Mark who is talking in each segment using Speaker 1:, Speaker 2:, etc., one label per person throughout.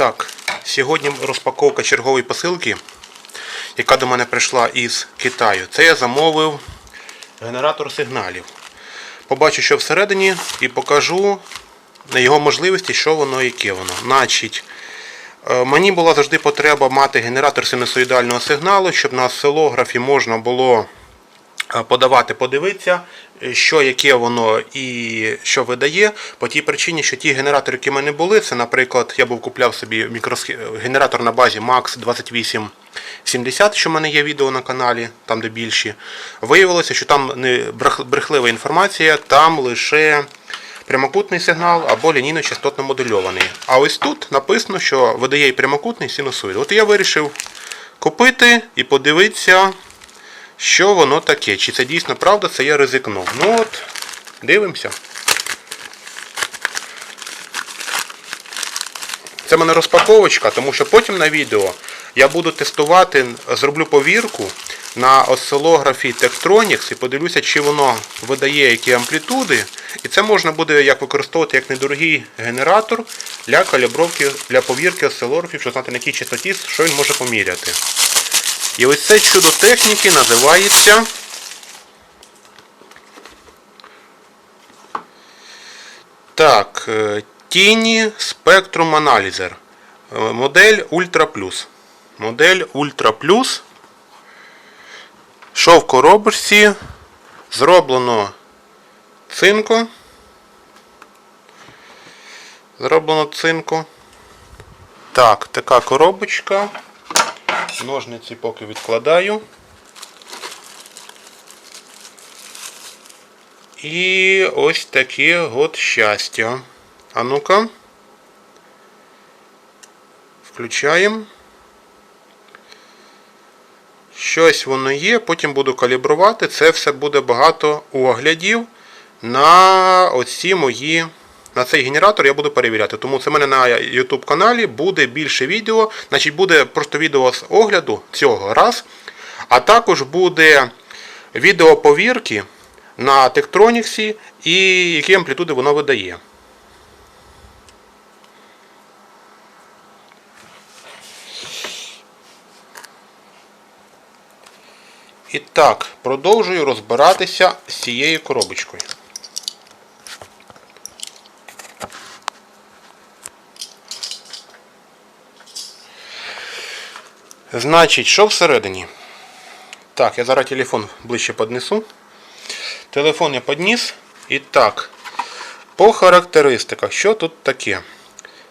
Speaker 1: так, сьогодні розпаковка чергової посилки, яка до мене прийшла із Китаю. Це я замовив генератор сигналів. Побачу, що всередині, і покажу на його можливості, що воно, яке воно. Значить, е, мені була завжди потреба мати генератор синусоїдального сигналу, щоб на осцилографі можна було подавати, подивитися, е, що яке воно і що видає. По тій причині, що ті генератори, які в мене були, це, наприклад, я був купляв собі мікросхе... генератор на базі Max 2870, що в мене є відео на каналі, там де більші. Виявилося, що там не брехлива інформація, там лише прямокутний сигнал або лінійно-частотно модульований. А ось тут написано, що видає і прямокутний і синусоїд. От я вирішив купити і подивитися, що воно таке. Чи це дійсно правда, це я ризикнув. Ну от, дивимося. Це в мене розпаковочка, тому що потім на відео я буду тестувати, зроблю повірку на осцилографі Tektronix і подивлюся, чи воно видає які амплітуди. І це можна буде як використовувати як недорогий генератор для калібровки, для повірки осцилографів, щоб знати на якій частоті, що він може поміряти. І ось це чудо техніки називається. Так, е, Тіні Spectrum Analyzer. Е, Модель Ultra Plus. Модель Ultra Plus. Що в коробочці? Зроблено цинко. Зроблено цинко. Так, така коробочка. Ножниці поки відкладаю. І ось таке от щастя. А ну-ка. Включаємо. Щось воно є, потім буду калібрувати. Це все буде багато оглядів на оці мої. На цей генератор я буду перевіряти. Тому це в мене на YouTube каналі буде більше відео. Значить, буде просто відео з огляду цього раз. А також буде відео повірки на Tektronix і які амплітуди воно видає. І так, продовжую розбиратися з цією коробочкою. Значить, що всередині? Так, я зараз телефон ближче піднесу. Телефон я підніс. І так, по характеристиках, що тут таке?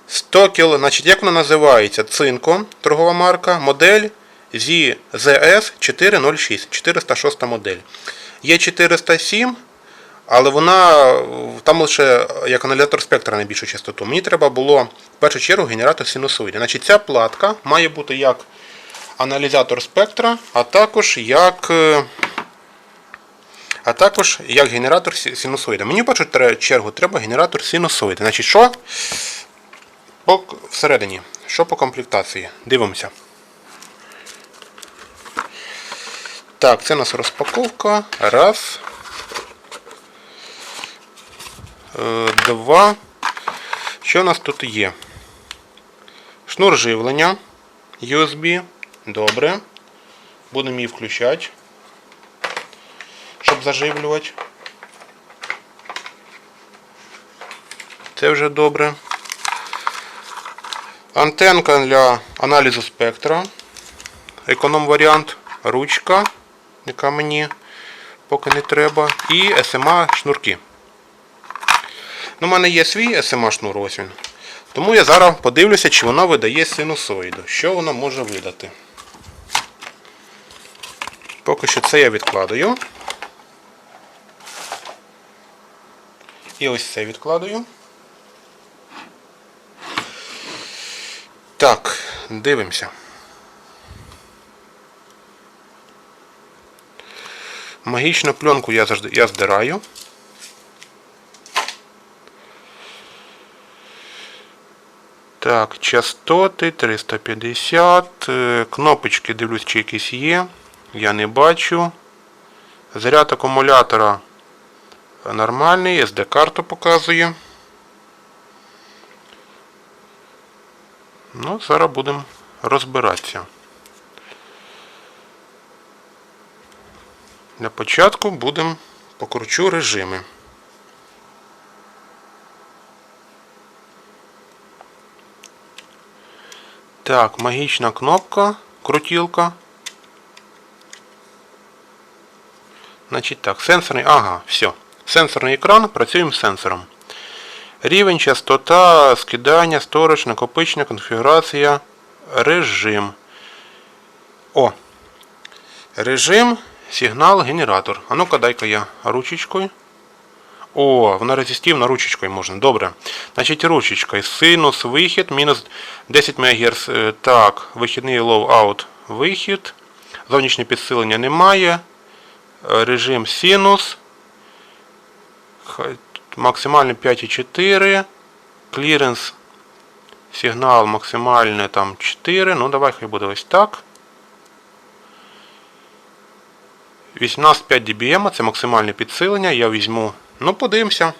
Speaker 1: 100 кг, значить, як вона називається? Цинко, торгова марка, модель ZS 406, 406 модель. Є 407, але вона там лише як аналізатор спектра на більшу частоту. Мені треба було в першу чергу генератор синусоїди. Значить, ця платка має бути як аналізатор спектра, а також як. е, А також як генератор синусоїда. Мені в чергу треба генератор синусоїда. Значить, що по всередині? Що по комплектації? Дивимося. Так, це у нас розпаковка. Раз. Е, Два. Що у нас тут є? Шнур живлення USB. Добре. Будемо її включати, щоб заживлювати. Це вже добре. Антенка для аналізу спектра. Економ варіант. Ручка, яка мені поки не треба. І SMA шнурки. Ну, у мене є свій SMA шнур, ось він. Тому я зараз подивлюся, чи воно видає синусоїду. Що воно може видати. Поки що це я відкладаю. І ось це відкладаю. Так, дивимося. Магічну пленку я завжди я здираю. Так, частоти 350. е, Кнопочки дивлюсь, чи якісь є. Я не бачу. Заряд акумулятора нормальний, SD-карту показує. Ну, зараз будемо розбиратися. Для початку будемо покручу режими. Так, магічна кнопка, крутілка. Значить так, сенсорний, ага, все. Сенсорний екран, працюємо з сенсором. Рівень, частота, скидання, сторож, накопичення, конфігурація, режим. О! Режим, сигнал, генератор. А ну-ка, дай-ка я ручечкою. О, вона резистивна ручечкою можна. Добре. Значить, ручечкою. Синус, вихід, мінус 10 МГц. Е, Так, вихідний low-out вихід. Зовнішнє підсилення немає. Е, Режим синус. Максимальний 5,4. Кліренс. Сигнал максимальний там 4. Ну, давай хай буде ось так. 18,5 dBm це максимальне підсилення. Я візьму. Ну, подивимося,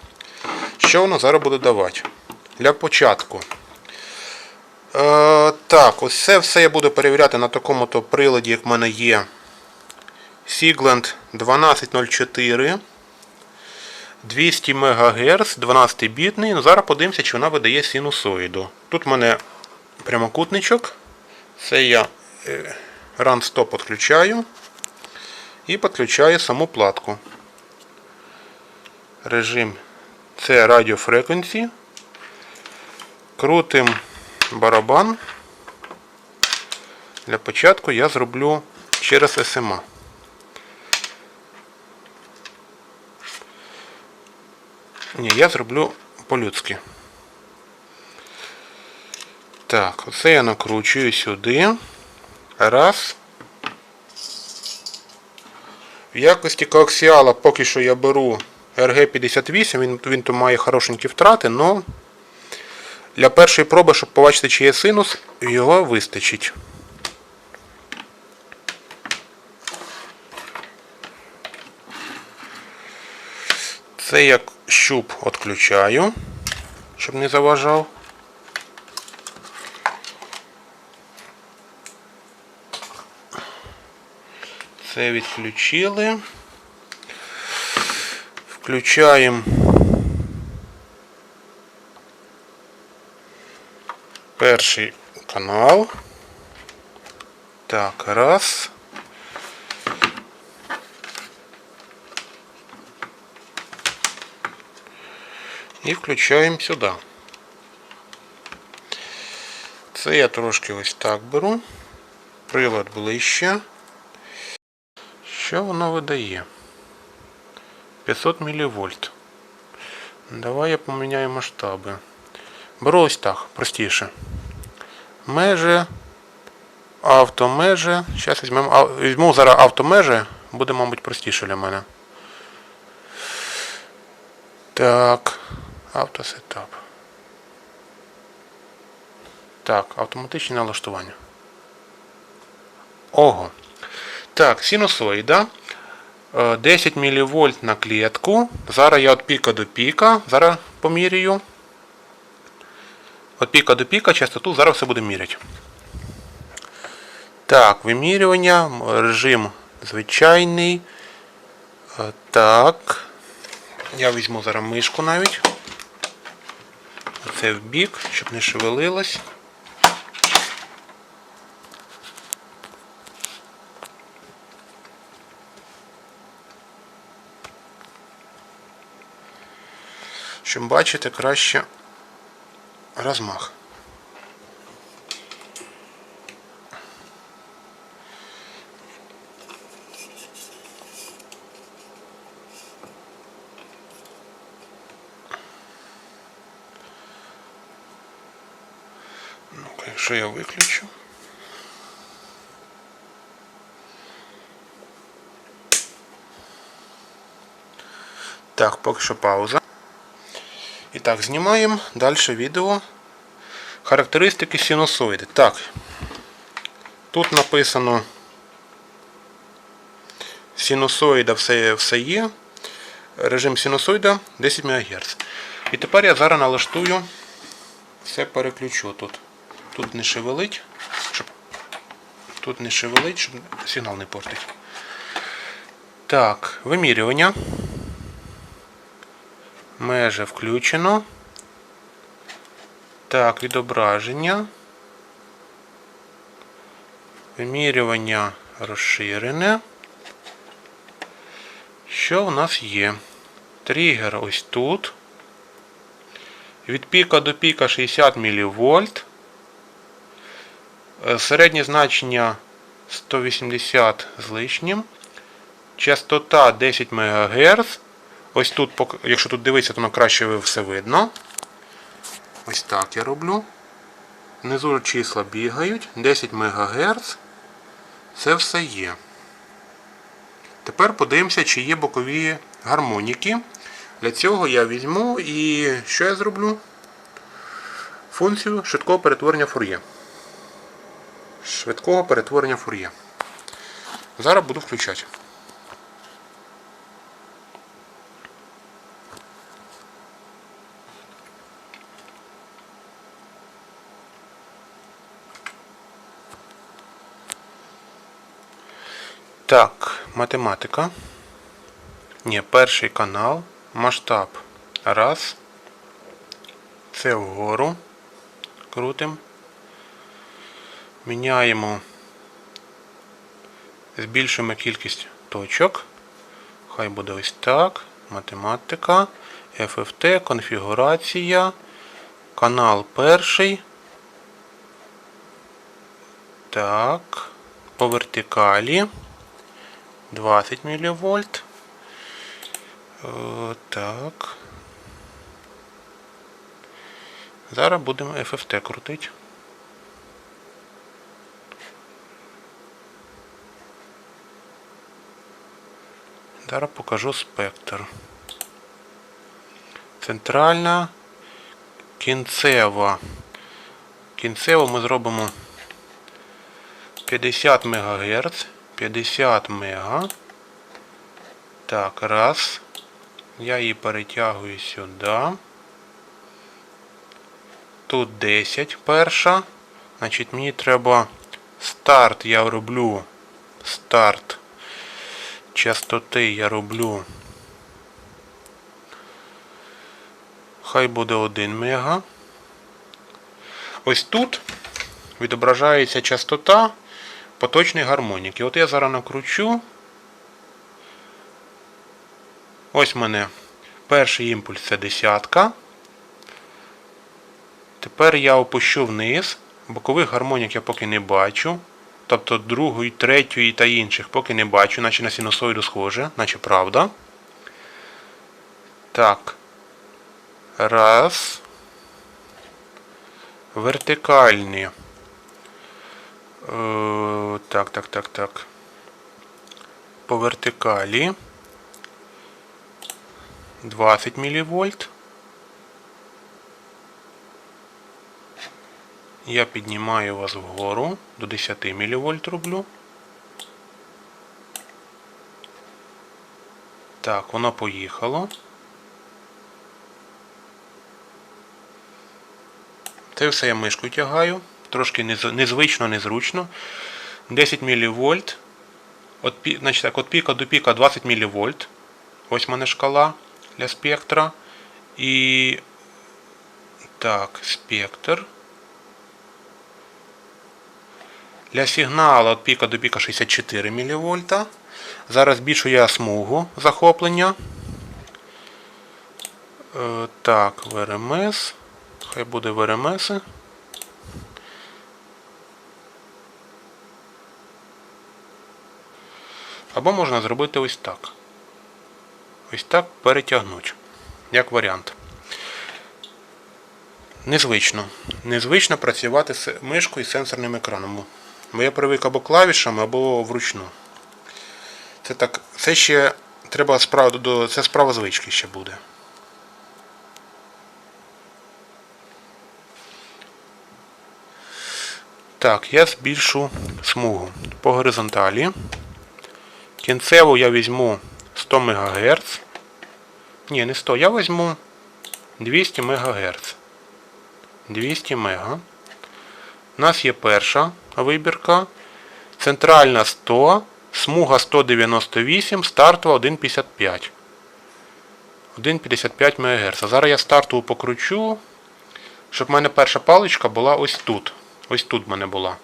Speaker 1: що воно зараз буде давати. Для початку. Е, так, ось це все я буду перевіряти на такому то приладі, як в мене є. Siglent 1204. 200 МГц, 12-бітний. Ну, зараз подивимося, чи вона видає синусоїду. Тут в мене прямокутничок. Це я е, Run Stop підключаю. І підключаю саму платку. Режим це Frequency. Крутим барабан. Для початку я зроблю через SMA. Ні, я зроблю по-людськи. Так, оце я накручую сюди. Раз. В якості коаксіала поки що я беру RG58, він, він тут має хорошенькі втрати, але для першої проби, щоб побачити, чи є синус, його вистачить. Це я щуп відключаю, щоб не заважав. Це відключили. Включаємо перший канал. Так, раз. І включаємо сюди. Це я трошки ось так беру. Прилад ближче. Що воно видає? 500 мВ. Давай я поміняю масштаби. Беру ось так, простіше. Межі, автомежі. Зараз візьмемо, візьму зараз автомежі, буде, мабуть, простіше для мене. Так, автосетап. Так, автоматичне налаштування. Ого. Так, синусоїда. Е, 10 мВ на клітку. Зараз я від піка до піка. Зараз поміряю. Від піка до піка частоту зараз все буду міряти. Так, вимірювання, режим звичайний. Е, Так. Я візьму зараз мишку навіть. Це в бік, щоб не шевелилось. Щоб бачити краще розмах. Ну-ка, якщо я виключу. Так, поки що пауза. І так, знімаємо далі відео. Характеристики синусоїди. Так. Тут написано синусоїда все, все є. Режим синусоїда 10 МГц. І тепер я зараз налаштую, все переключу тут. Тут не шевелить, щоб тут не шевелить, щоб сигнал не портить. Так, вимірювання. Меже включено. Так, відображення. Вимірювання розширене. Що у нас є? Тригер ось тут. Від піка до піка 60 мВ. Е, Середнє значення 180 з лишнім. Частота 10 МГц. Ось тут, якщо тут дивитися, то краще все видно. Ось так я роблю. Внизу числа бігають. 10 МГц. Це все є. Тепер подивимося, чи є бокові гармоніки. Для цього я візьму і що я зроблю? Функцію швидкого перетворення фур'є. Швидкого перетворення фур'є. Зараз буду включати. Так, математика. Ні, перший канал. Масштаб. Раз. Це вгору. Крутим. Міняємо. Збільшуємо кількість точок. Хай буде ось так. Математика. FFT, конфігурація. Канал перший. Так. По вертикалі. 20 мВ. О, так. Зараз будемо FFT крутити. Зараз покажу спектр. Центральна, кінцева. Кінцево ми зробимо 50 МГц. 50 мега. Так, раз. Я її перетягую сюди. Тут 10 перша. Значить, мені треба старт я роблю. Старт частоти я роблю. Хай буде 1 мега. Ось тут відображається частота поточний гармонік. І от я зараз накручу. Ось в мене перший імпульс це десятка. Тепер я опущу вниз. Бокових гармонік я поки не бачу. Тобто другої, третьої та інших поки не бачу, наче на синусоїду схоже, наче правда. Так. Раз. Вертикальні. Е, Так, так, так, так. По вертикалі 20 мВ. Я піднімаю вас вгору до 10 мВ роблю. Так, воно поїхало. Це все я мишкою тягаю. Трошки незвично, незручно. 10 мВ. От, значить так, от піка до піка 20 мВ. Ось в мене шкала для спектра. І так, спектр. Для сигналу від піка до піка 64 мВ. Зараз збільшую я смугу захоплення. Е, так, ВРМС. Хай буде ВРМС. Або можна зробити ось так. Ось так перетягнути. Як варіант. Незвично. Незвично працювати з мишкою і сенсорним екраном. Бо я привик або клавішами, або вручну. Це так. Це ще треба справа до. Це справа звички ще буде. Так, я збільшу смугу по горизонталі. Кінцево я візьму 100 МГц. Ні, не 100, я візьму 200 МГц. 200 МГц. У нас є перша вибірка. Центральна 100, смуга 198, стартова 1,55. 1,55 МГц. Зараз я стартову покручу, щоб в мене перша паличка була ось тут. Ось тут в мене була.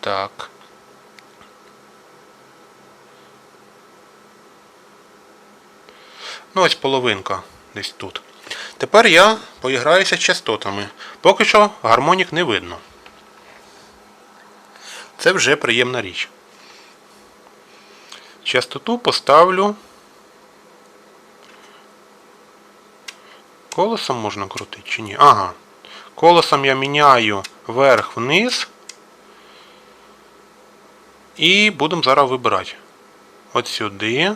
Speaker 1: Так. Ну, ось половинка десь тут. Тепер я поіграюся з частотами. Поки що гармонік не видно. Це вже приємна річ. Частоту поставлю. Колесом можна крутити чи ні? Ага. Колесом я міняю вверх-вниз. І будемо зараз вибирати. От сюди.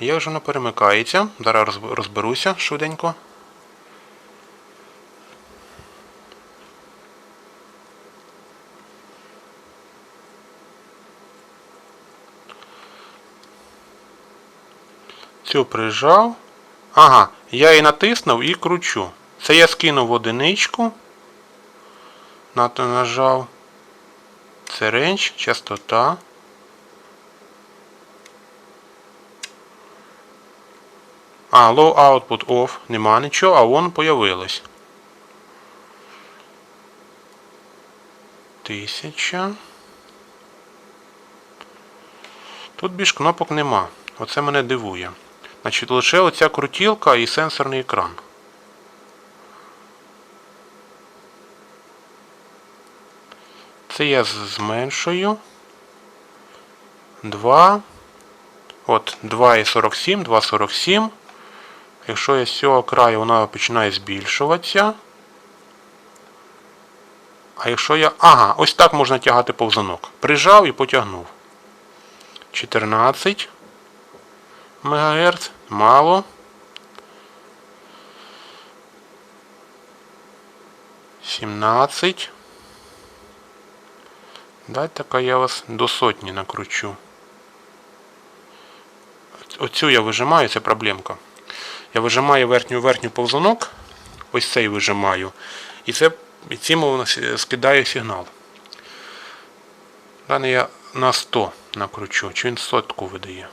Speaker 1: Як же воно перемикається? Зараз розберуся швиденько. Цю прижав. Ага, я її натиснув і кручу. Це я скинув одиничку. Нато нажав. Це ренч, частота. А, low output off, нема нічого, а вон появилось. Тисяча. Тут більш кнопок нема. Оце мене дивує. Значить, лише оця крутілка і сенсорний екран. Це я зменшую. 2. От 2,47, 2,47. Якщо я з цього краю вона починає збільшуватися. А якщо я... Ага, ось так можна тягати повзунок. Прижав і потягнув. 14 МГц. Мало. 17. Дайте-ка я вас до сотні накручу. Оцю я вижимаю, це проблемка. Я вижимаю верхню верхню повзунок. Ось цей вижимаю. І це і цим воно с- скидаю сигнал. Далі я на 100 накручу. Чи він сотку видає?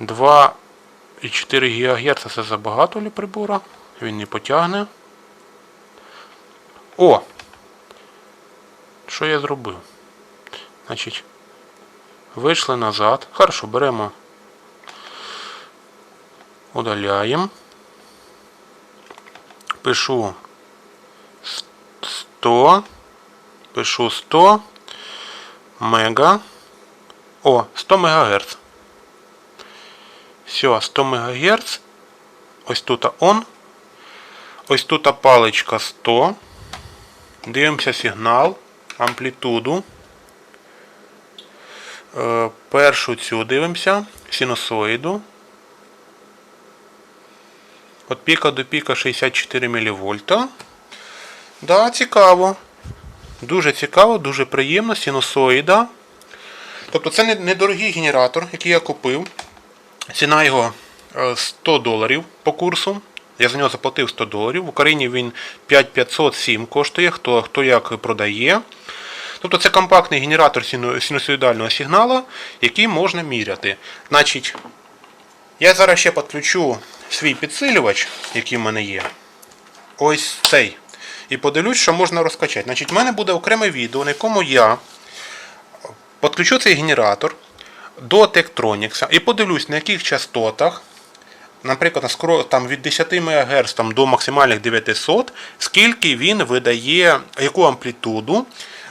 Speaker 1: 2,4 ГГц це забагато для прибора. Він не потягне. О! Що я зробив? Значить, вийшли назад. Хорошо, беремо. Удаляємо. Пишу 100. Пишу 100 мега. О, 100 МГц. Все, 100 МГц. Ось тут он. Ось тут паличка 100. Дивимося сигнал, амплітуду. Е, першу цю дивимося, синусоїду. От піка до піка 64 мВ. Да, цікаво. Дуже цікаво, дуже приємно, синусоїда. Тобто це недорогий генератор, який я купив. Ціна його е, 100 доларів по курсу. Я за нього заплатив 100 доларів. В Україні він 5507 коштує, хто, хто як продає. Тобто це компактний генератор сину- синусоїдального сигналу, який можна міряти. Значить, я зараз ще підключу свій підсилювач, який в мене є. Ось цей. І подивлюсь, що можна розкачати. Значить, в мене буде окреме відео, на якому я підключу цей генератор до Tektronix і подивлюсь, на яких частотах, наприклад, там, від 10 МГц там, до максимальних 900, скільки він видає, яку амплітуду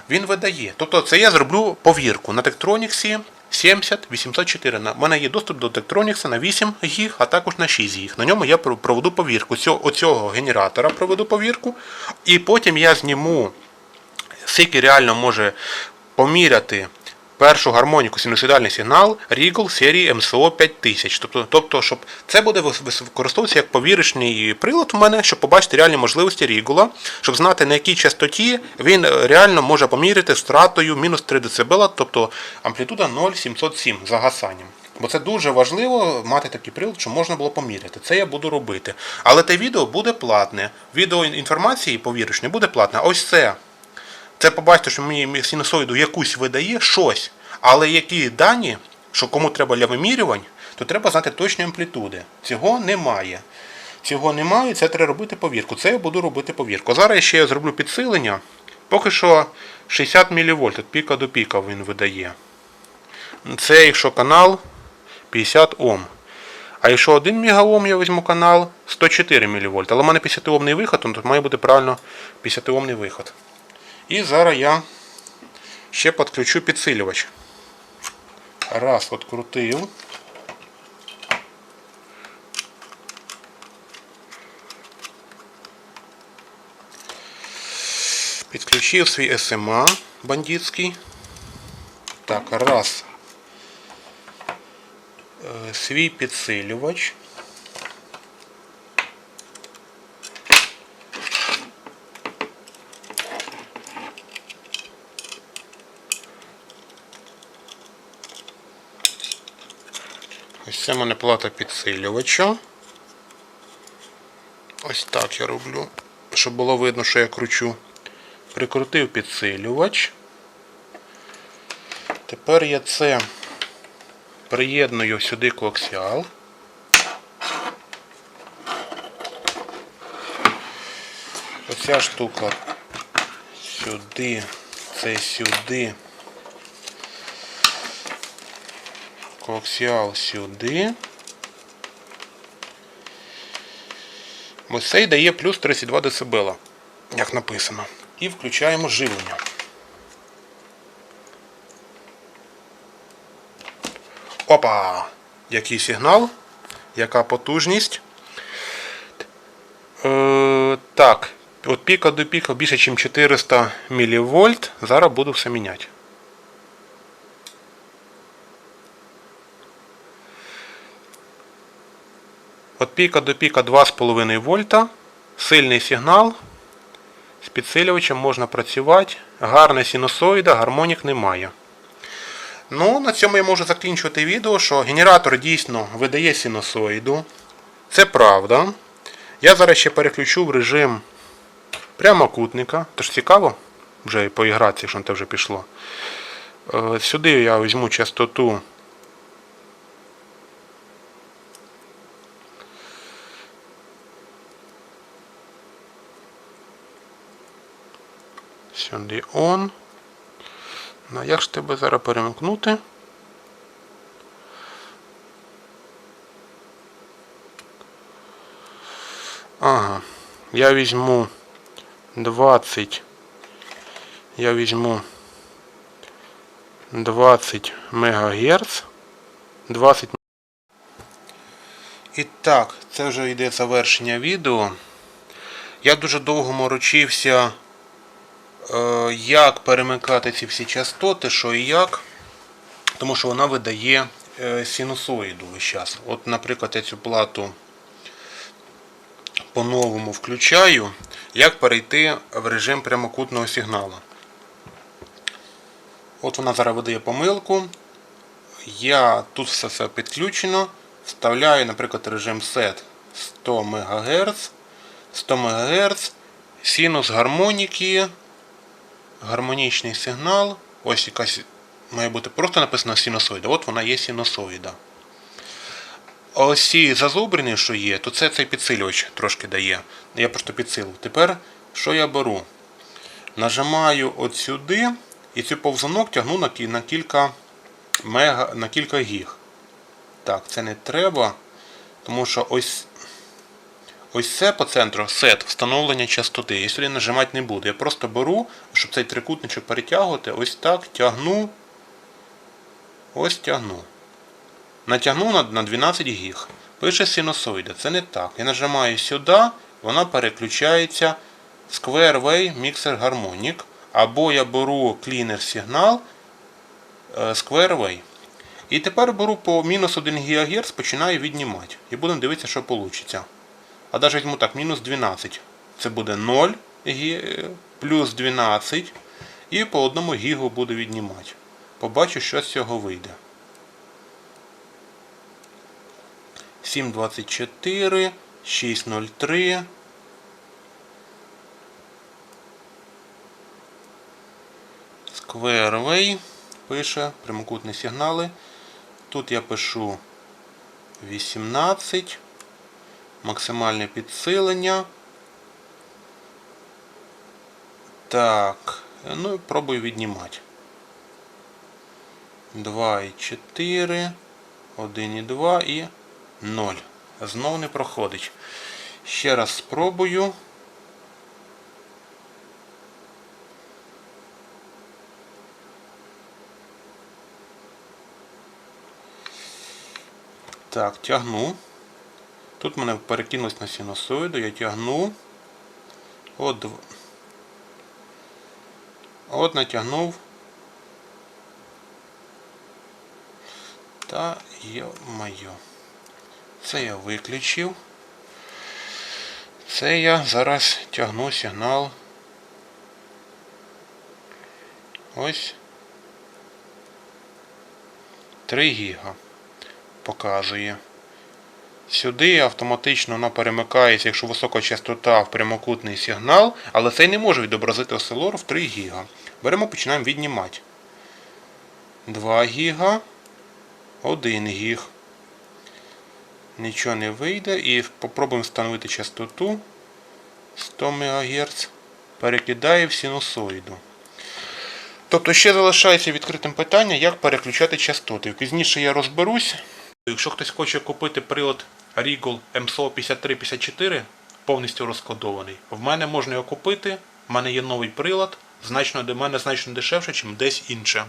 Speaker 1: він видає. Тобто це я зроблю повірку на Tektronix 70804. У мене є доступ до Tektronix на 8 гіг, а також на 6 гіг. На ньому я проведу повірку. Цього, оцього генератора проведу повірку. І потім я зніму скільки реально може поміряти першу гармоніку синусоїдальний сигнал Regal серії MSO 5000. Тобто, тобто, щоб це буде використовуватися як повірочний прилад у мене, щоб побачити реальні можливості Рігула, щоб знати на якій частоті він е, реально може поміряти з втратою мінус 3 дБ, тобто амплітуда 0,707 за гасанням. Бо це дуже важливо мати такий прилад, щоб можна було поміряти. Це я буду робити. Але те відео буде платне. Відео інформації, повіриш, буде платне. Ось це. Це побачите, що мені синусоїду якусь видає щось. Але які дані, що кому треба для вимірювань, то треба знати точні амплітуди. Цього немає. Цього немає, це треба робити повірку. Це я буду робити повірку. Зараз я ще зроблю підсилення. Поки що 60 мВ, від піка до піка він видає. Це якщо канал 50 Ом. А якщо 1 мегаом я візьму канал 104 мВ. Але в мене 50 омний виход, то має бути правильно 50 омний виход. І зараз я ще підключу підсилювач. Раз, відкрутив. Підключив свій SMA бандитський. Так, раз. Е, Свій підсилювач. Це в мене плата підсилювача. Ось так я роблю, щоб було видно, що я кручу. Прикрутив підсилювач. Тепер я це приєдную сюди коаксіал. Оця штука сюди, це сюди. Коаксіал сюди. Ось цей дає плюс 32 дБ, як написано. І включаємо живлення. Опа! Який сигнал? Яка потужність? Е, так, от піка до піка більше, ніж 400 мВ. Зараз буду все міняти. От піка до піка 2,5 вольта. Сильний сигнал. З підсилювачем можна працювати. Гарна синусоїда, гармонік немає. Ну, на цьому я можу закінчувати відео, що генератор дійсно видає синусоїду. Це правда. Я зараз ще переключу в режим прямокутника. Тож цікаво, вже і поігратися, що те вже пішло. Е, Сюди я візьму частоту. Сюди on. Ну, як ж тебе зараз перемкнути? Ага, я візьму 20. Я візьму 20 МГц. 20 І так, це вже йде завершення відео. Я дуже довго морочився як перемикати ці всі частоти, що і як. Тому що вона видає е, синусоїду весь час. От, наприклад, я цю плату по-новому включаю, як перейти в режим прямокутного сигналу. От вона зараз видає помилку. Я тут все все підключено. Вставляю, наприклад, режим SET 100 МГц. 100 МГц, синус гармоніки гармонічний сигнал. Ось якась має бути просто написано синусоїда. От вона є синусоїда. Ось ці зазубрини, що є, то це цей підсилювач трошки дає. Я просто підсилив. Тепер що я беру? Нажимаю от сюди і цю повзунок тягну на кілька мега, на кілька гіг. Так, це не треба, тому що ось Ось це по центру сет встановлення частоти. Я сюди нажимати не буду. Я просто беру, щоб цей трикутничок перетягувати, ось так тягну. Ось тягну. Натягну на, на 12 гіг. Пише синусоїда. Це не так. Я нажимаю сюди, вона переключається Square Wave Mixer Harmonic. Або я беру cleaner сигнал Square Wave. І тепер беру по мінус 1 ГГц, починаю віднімати. І будемо дивитися, що вийде. А навіть візьму так, мінус 12. Це буде 0 гі- плюс 12. І по одному гігу буду віднімати. Побачу, що з цього вийде. 724, 603. Squareway пише прямокутні сигнали. Тут я пишу 18. Максимальне підсилення. Так, ну і пробую віднімати. 2,4, 1,2 і 0. Знов не проходить. Ще раз спробую. Так, тягну. Тут мене перекинулось на синусоїду, я тягну. От, от натягнув. Та йо-моє. Це я виключив. Це я зараз тягну сигнал. Ось 3 гіга показує. Сюди автоматично вона перемикається, якщо висока частота в прямокутний сигнал, але цей не може відобразити осцилор в 3 ГБ. Беремо, починаємо віднімати. 2 ГБ, 1 гіг. Нічого не вийде і попробуємо встановити частоту 100 МГц. Перекидає в синусоїду. Тобто ще залишається відкритим питання, як переключати частоти. Пізніше я розберусь. Якщо хтось хоче купити прилад Regal MSO 5354 повністю розкодований, в мене можна його купити. В мене є новий прилад, значно для мене значно дешевше, ніж десь інше.